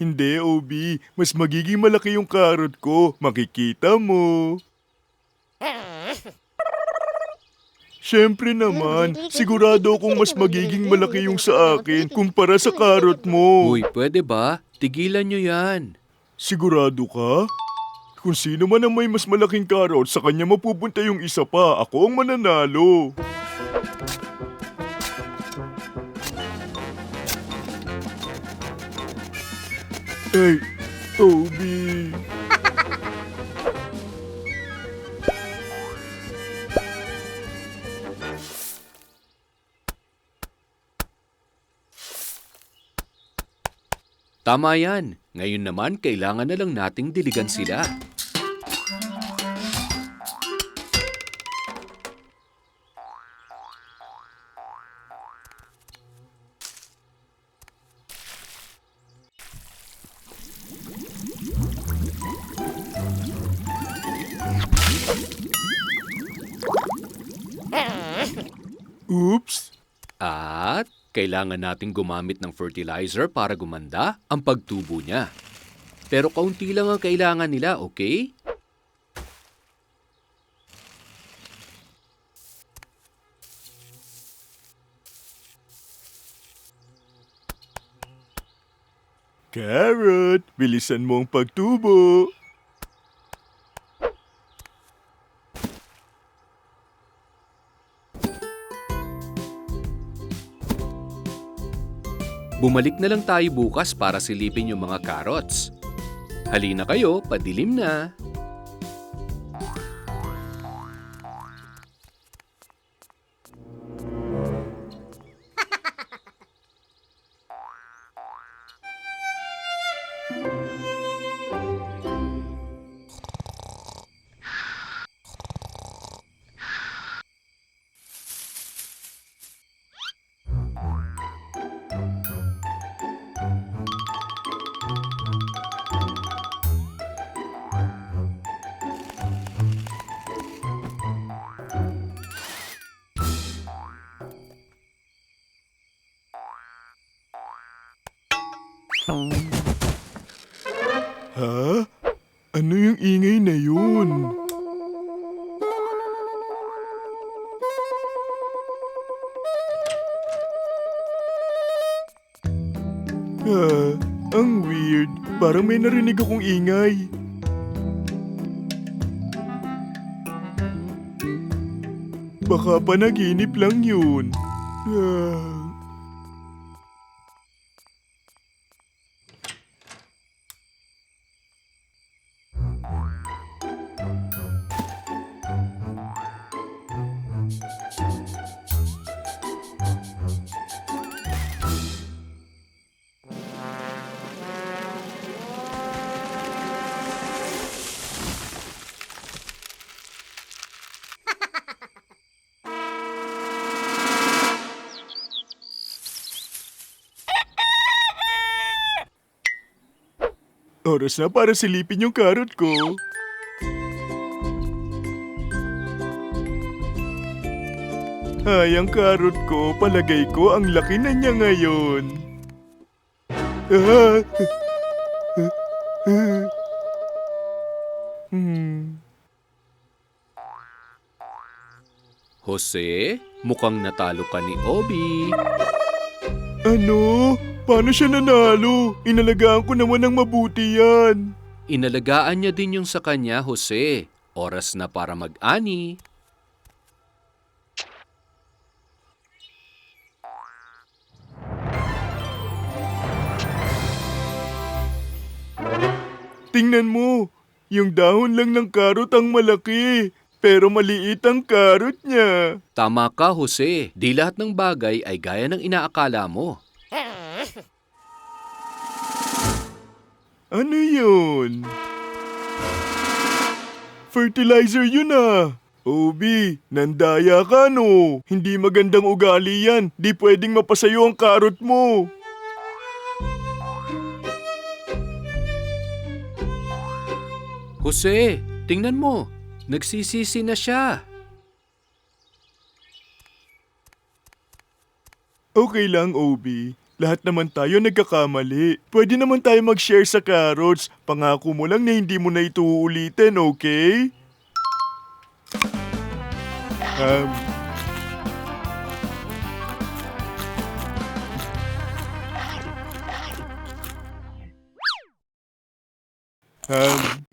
Hindi, Obi. Mas magiging malaki yung karot ko. Makikita mo. Siyempre naman, sigurado akong mas magiging malaki yung sa akin kumpara sa karot mo. Uy, pwede ba? Tigilan nyo yan. Sigurado ka? Kung sino man ang may mas malaking karot, sa kanya mapupunta yung isa pa. Ako ang mananalo. Ay, Obi. Tama yan. Ngayon naman, kailangan na lang nating diligan sila. Oops. At kailangan nating gumamit ng fertilizer para gumanda ang pagtubo niya. Pero kaunti lang ang kailangan nila, okay? Carrot, bilisan mo ang pagtubo. Bumalik na lang tayo bukas para silipin yung mga carrots. Halina kayo, padilim na. Ha? Ano yung ingay na yun? Ah, ang weird. Parang may narinig akong ingay. Baka panaginip lang yun. Ah. Oras na para silipin yung karot ko. Ay, ang karot ko, palagay ko, ang laki na niya ngayon. Ah. Hmm. Jose, mukhang natalo ka ni Obi. Ano? Paano siya nanalo? Inalagaan ko naman ng mabuti yan. Inalagaan niya din yung sa kanya, Jose. Oras na para mag-ani. Tingnan mo, yung dahon lang ng karot ang malaki, pero maliit ang karot niya. Tama ka, Jose. Di lahat ng bagay ay gaya ng inaakala mo. Ano yun? Fertilizer yun ah. Obi, nandaya ka no. Hindi magandang ugali yan. Di pwedeng mapasayo ang karot mo. Jose, tingnan mo. Nagsisisi na siya. Okay lang, Obi. Lahat naman tayo nagkakamali. Pwede naman tayo mag-share sa carrots. Pangako mo lang na hindi mo na ito uulitin, okay? Um, um,